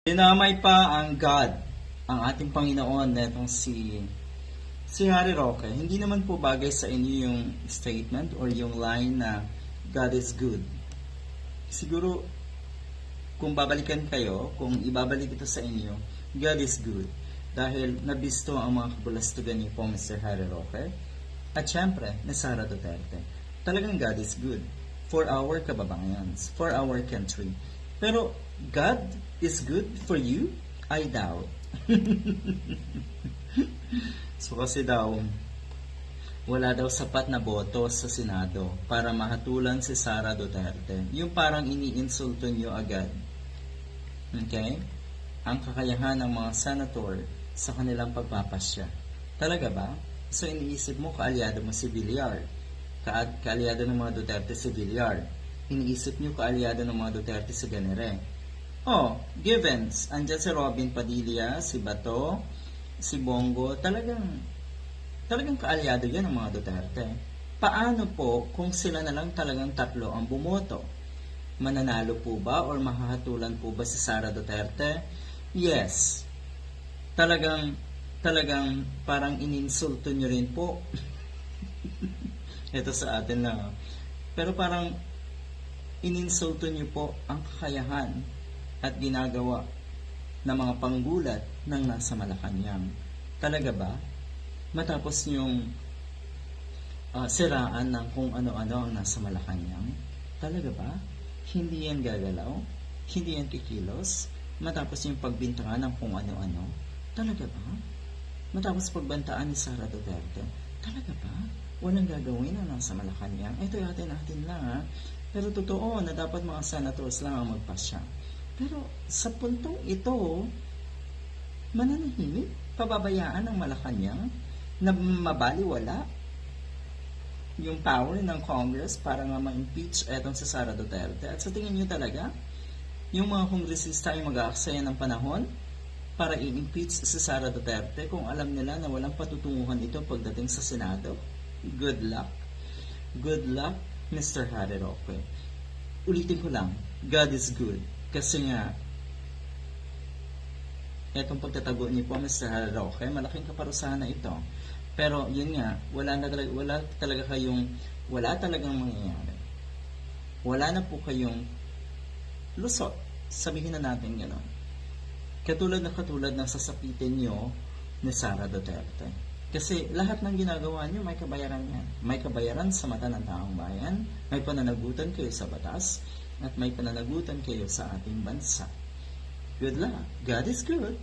Dinamay pa ang God, ang ating Panginoon na itong si si Harry Roque. Hindi naman po bagay sa inyo yung statement or yung line na God is good. Siguro, kung babalikan kayo, kung ibabalik ito sa inyo, God is good. Dahil nabisto ang mga kabulastugan niyo po, Mr. Harry Roque. At syempre, ni Sara Duterte. Talagang God is good for our kababayans, for our country. Pero God is good for you? I doubt. so kasi daw, wala daw sapat na boto sa Senado para mahatulan si Sara Duterte. Yung parang iniinsulto nyo agad. Okay? Ang kakayahan ng mga senator sa kanilang pagpapasya. Talaga ba? So iniisip mo kaalyado mo si Villar. Ka kaalyado ng mga Duterte si Villar. Iniisip nyo kaalyado ng mga Duterte si Ganere. Oh, givens. Andyan si Robin Padilla, si Bato, si Bongo. Talagang, talagang kaalyado yan ng mga Duterte. Paano po kung sila na lang talagang tatlo ang bumoto? Mananalo po ba or mahahatulan po ba si Sara Duterte? Yes. Talagang, talagang parang ininsulto nyo rin po. Ito sa atin lang. ah. Pero parang ininsulto nyo po ang kakayahan at ginagawa ng mga panggulat ng nasa Malacanang. Talaga ba? Matapos yung ah, siraan ng kung ano-ano ang nasa Malacanang? Talaga ba? Hindi yan gagalaw? Hindi yan kikilos? Matapos yung pagbintangan ng kung ano-ano? Talaga ba? Matapos pagbantaan ni Sara Duterte? Talaga ba? Walang gagawin ang nasa Malacanang? Ito yatin natin lang ha. Pero totoo na dapat mga senators lang ang magpasya. Pero sa puntong ito, mananahimik, pababayaan ng Malacanang na mabaliwala yung power ng Congress para nga ma-impeach etong si Sara Duterte. At sa tingin nyo talaga, yung mga kongresista ay mag-aaksaya ng panahon para i-impeach si Sara Duterte kung alam nila na walang patutunguhan ito pagdating sa Senado? Good luck. Good luck, Mr. Harry Roque. Ulitin ko lang, God is good. Kasi nga, etong pagtatago niyo po, Mr. Harry Roque, malaking kaparusahan na ito. Pero yun nga, wala, na talaga, wala talaga kayong, wala talagang mangyayari. Wala na po kayong lusot. Sabihin na natin gano'n. Katulad na katulad ng sasapitin nyo ni Sara Duterte. Kasi lahat ng ginagawa nyo, may kabayaran yan. May kabayaran sa mata ng taong bayan, may pananagutan kayo sa batas, at may pananagutan kayo sa ating bansa. Good luck. God is good.